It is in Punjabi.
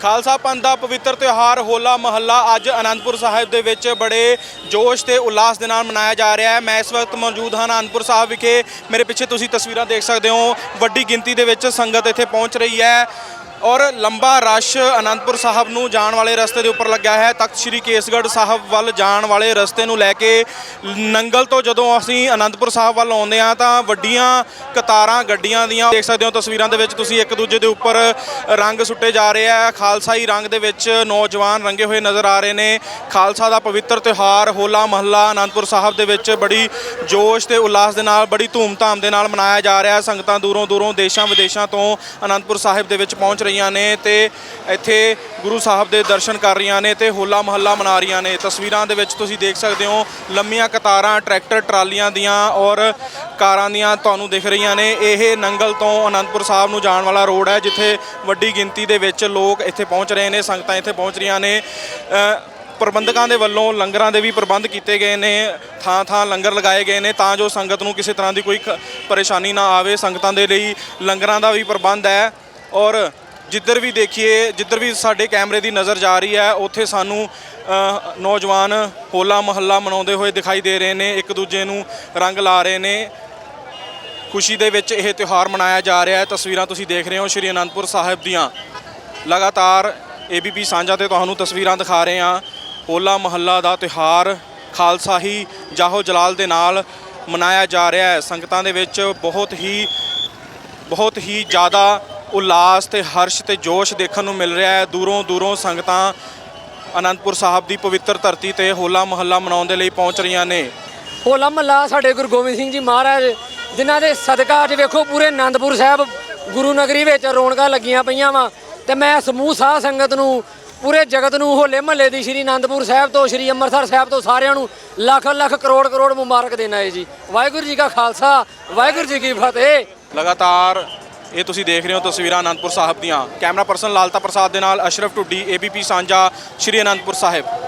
ਖਾਲਸਾ ਪੰਥ ਦਾ ਪਵਿੱਤਰ ਤਿਉਹਾਰ ਹੋਲਾ ਮਹੱਲਾ ਅੱਜ ਅਨੰਦਪੁਰ ਸਾਹਿਬ ਦੇ ਵਿੱਚ ਬੜੇ ਜੋਸ਼ ਤੇ ਉਲਾਸ ਦੇ ਨਾਲ ਮਨਾਇਆ ਜਾ ਰਿਹਾ ਹੈ। ਮੈਂ ਇਸ ਵਕਤ ਮੌਜੂਦ ਹਾਂ ਅਨੰਦਪੁਰ ਸਾਹਿਬ ਵਿਖੇ। ਮੇਰੇ ਪਿੱਛੇ ਤੁਸੀਂ ਤਸਵੀਰਾਂ ਦੇਖ ਸਕਦੇ ਹੋ। ਵੱਡੀ ਗਿਣਤੀ ਦੇ ਵਿੱਚ ਸੰਗਤ ਇੱਥੇ ਪਹੁੰਚ ਰਹੀ ਹੈ। ਔਰ ਲੰਬਾ ਰਸ਼ ਅਨੰਦਪੁਰ ਸਾਹਿਬ ਨੂੰ ਜਾਣ ਵਾਲੇ ਰਸਤੇ ਦੇ ਉੱਪਰ ਲੱਗਿਆ ਹੈ। ਤਖਤ ਸ੍ਰੀ ਕੇਸਗੜ੍ਹ ਸਾਹਿਬ ਵੱਲ ਜਾਣ ਵਾਲੇ ਰਸਤੇ ਨੂੰ ਲੈ ਕੇ ਨੰਗਲ ਤੋਂ ਜਦੋਂ ਅਸੀਂ ਅਨੰਦਪੁਰ ਸਾਹਿਬ ਵੱਲ ਆਉਂਦੇ ਹਾਂ ਤਾਂ ਵੱਡੀਆਂ ਕਤਾਰਾਂ, ਗੱਡੀਆਂ ਦੀਆਂ ਦੇਖ ਸਕਦੇ ਹੋ ਤਸਵੀਰਾਂ ਦੇ ਵਿੱਚ ਤੁਸੀਂ ਇੱਕ ਦੂਜੇ ਦੇ ਉੱਪਰ ਰੰਗ ਸੁੱਟੇ ਜਾ ਰਹੇ ਆ। ਖਾਲਸਾਈ ਰੰਗ ਦੇ ਵਿੱਚ ਨੌਜਵਾਨ ਰੰਗੇ ਹੋਏ ਨਜ਼ਰ ਆ ਰਹੇ ਨੇ। ਖਾਲਸਾ ਦਾ ਪਵਿੱਤਰ ਤਿਉਹਾਰ, ਹੋਲਾ ਮਹੱਲਾ ਅਨੰਦਪੁਰ ਸਾਹਿਬ ਦੇ ਵਿੱਚ ਬੜੀ ਜੋਸ਼ ਤੇ ਉਲਾਸ ਦੇ ਨਾਲ, ਬੜੀ ਧੂਮਧਾਮ ਦੇ ਨਾਲ ਮਨਾਇਆ ਜਾ ਰਿਹਾ। ਸੰਗਤਾਂ ਦੂਰੋਂ ਦੂਰੋਂ ਦੇਸ਼ਾਂ ਵਿਦੇਸ਼ਾਂ ਤੋਂ ਅਨੰਦਪੁਰ ਸਾਹਿਬ ਦੇ ਵਿੱਚ ਪਹੁੰਚ ਰਹੀਆਂ ਨੇ ਤੇ ਇੱਥੇ ਗੁਰੂ ਸਾਹਿਬ ਦੇ ਦਰਸ਼ਨ ਕਰ ਰਹੀਆਂ ਨੇ ਤੇ ਹੋਲਾ ਮਹੱਲਾ ਮਨਾ ਰਹੀਆਂ ਨੇ। ਤਸਵੀਰਾਂ ਦੇ ਵਿੱਚ ਤੁਸੀਂ ਦੇਖ ਸਕਦੇ ਹੋ ਲੰਮੀਆਂ ਕਤਾਰਾਂ, ਟਰੈਕਟਰ, ਟਰਾਲੀਆਂ ਦੀਆਂ ਔਰ ਕਾਰਾਂ ਦੀਆਂ ਤੁਹਾਨੂੰ ਦਿਖ ਰਹੀਆਂ ਨੇ। ਇਹ ਨੰਗਲ ਤੋਂ ਅਨੰਦਪੁਰ ਸਾਹਿਬ ਨੂੰ ਜਾਣ ਵਾਲਾ ਰੋਡ ਹੈ, ਜਿੱਥੇ ਵੱਡੀ ਗਿਣਤੀ ਦੇ ਵਿੱਚ ਲੋਕ ਇੱਥੇ ਪਹੁੰਚ ਰਹੇ ਨੇ, ਸੰਗਤਾਂ ਇੱਥੇ ਪਹੁੰਚ ਰਹੀਆਂ ਨੇ। ਪ੍ਰਬੰਧਕਾਂ ਦੇ ਵੱਲੋਂ ਲੰਗਰਾਂ ਦੇ ਵੀ ਪ੍ਰਬੰਧ ਕੀਤੇ ਗਏ ਨੇ ਥਾਂ ਥਾਂ ਲੰਗਰ ਲਗਾਏ ਗਏ ਨੇ, ਤਾਂ ਜੋ ਸੰਗਤ ਨੂੰ ਕਿਸੇ ਤਰ੍ਹਾਂ ਦੀ ਕੋਈ ਖ- ਪਰੇਸ਼ਾਨੀ ਨਾ ਆਵੇ। ਸੰਗਤਾਂ ਦੇ ਲਈ ਲੰਗਰਾਂ ਦਾ ਵੀ ਪ੍ਰਬੰਧ ਹੈ ਔਰ ਜਿੱਧਰ ਵੀ ਦੇਖੀਏ, ਜਿੱਧਰ ਵੀ ਸਾਡੇ ਕੈਮਰੇ ਦੀ ਨਜ਼ਰ ਜਾ ਰਹੀ ਹੈ, ਉੱਥੇ ਸਾਨੂੰ ਨੌਜਵਾਨ ਹੋਲਾ ਮਹੱਲਾ ਮਨਾਉਂਦੇ ਹੋਏ ਦਿਖਾਈ ਦੇ ਰਹੇ ਨੇ, ਇੱਕ ਦੂਜੇ ਨੂੰ ਰੰਗ ਲਾ ਰਹੇ ਨੇ। ਖੁਸ਼ੀ ਦੇ ਵਿੱਚ ਇਹ ਤਿਉਹਾਰ ਮਨਾਇਆ ਜਾ ਰਿਹਾ ਹੈ। ਤਸਵੀਰਾਂ ਤੁਸੀਂ ਦੇਖ ਰਹੇ ਹੋ ਸ਼੍ਰੀ ਅਨੰਦਪੁਰ ਸਾਹਿਬ ਦੀਆਂ। ਲਗਾਤਾਰ ਏਬੀਪੀ ਸਾਂਝਾ ਤੇ ਤੁਹਾਨੂੰ ਤਸਵੀਰਾਂ ਦਿਖਾ ਰਹੇ ਹਾਂ। ਹੋਲਾ ਮਹੱਲਾ ਦਾ ਤਿਉਹਾਰ ਖਾਲਸਾ ਹੀ ਜਾਹੋ ਜਲਾਲ ਦੇ ਨਾਲ ਮਨਾਇਆ ਜਾ ਰਿਹਾ ਹੈ। ਸੰਗਤਾਂ ਦੇ ਵਿੱਚ ਬਹੁਤ ਹੀ ਬਹੁਤ ਹੀ ਜ਼ਿਆਦਾ ਉਲਾਸ ਤੇ ਹਰਸ਼ ਤੇ ਜੋਸ਼ ਦੇਖਣ ਨੂੰ ਮਿਲ ਰਿਹਾ ਹੈ। ਦੂਰੋਂ ਦੂਰੋਂ ਸੰਗਤਾਂ ਅਨੰਦਪੁਰ ਸਾਹਿਬ ਦੀ ਪਵਿੱਤਰ ਧਰਤੀ ਤੇ ਹੋਲਾ ਮਹੱਲਾ ਮਨਾਉਣ ਦੇ ਲਈ ਪਹੁੰਚ ਰਹੀਆਂ ਨੇ। ਹੋਲਾ ਮਹੱਲਾ ਸਾਡੇ ਗੁਰੂ ਗੋਬਿੰਦ ਸਿੰਘ ਜੀ ਮਹਾਰਾਜ ਜਿਨ੍ਹਾਂ ਦੇ ਸਦਕਾ ਅੱਜ ਵੇਖੋ ਪੂਰੇ ਆਨੰਦਪੁਰ ਸਾਹਿਬ ਗੁਰੂ ਨਗਰੀ ਵਿੱਚ ਰੌਣਕਾਂ ਲੱਗੀਆਂ ਪਈਆਂ ਵਾ। ਤੇ ਮੈਂ ਸਮੂਹ ਸਾਧ ਸੰਗਤ ਨੂੰ ਪੂਰੇ ਜਗਤ ਨੂੰ ਹੋਲੇ ਮਹੱਲੇ ਦੀ ਸ਼੍ਰੀ ਆਨੰਦਪੁਰ ਸਾਹਿਬ ਤੋਂ ਸ਼੍ਰੀ ਅੰਮ੍ਰਿਤਸਰ ਸਾਹਿਬ ਤੋਂ ਸਾਰਿਆਂ ਨੂੰ ਲੱਖ ਲੱਖ ਕਰੋੜ ਕਰੋੜ ਮੁਬਾਰਕ ਦੇਣਾ ਹੈ ਜੀ। ਵਾਹਿਗੁਰੂ ਜੀ ਕਾ ਖਾਲਸਾ ਵਾਹਿਗੁਰੂ ਜੀ ਕੀ ਫਤਿਹ। ਲਗਾਤਾਰ ਇਹ ਤੁਸੀਂ ਦੇਖ ਰਹੇ ਹੋ ਤਸਵੀਰਾਂ ਅਨੰਦਪੁਰ ਸਾਹਿਬ ਦੀਆਂ। ਕੈਮਰਾ ਪਰਸਨ ਲਾਲਤਾ ਪ੍ਰਸਾਦ ਦੇ ਨਾਲ ਅਸ਼ਰਫ ਟੁੱਡੀ ਏਬੀਪੀ ਸਾਂਝਾ, ਸ਼੍ਰੀ ਅਨੰਦਪੁਰ ਸਾਹਿਬ।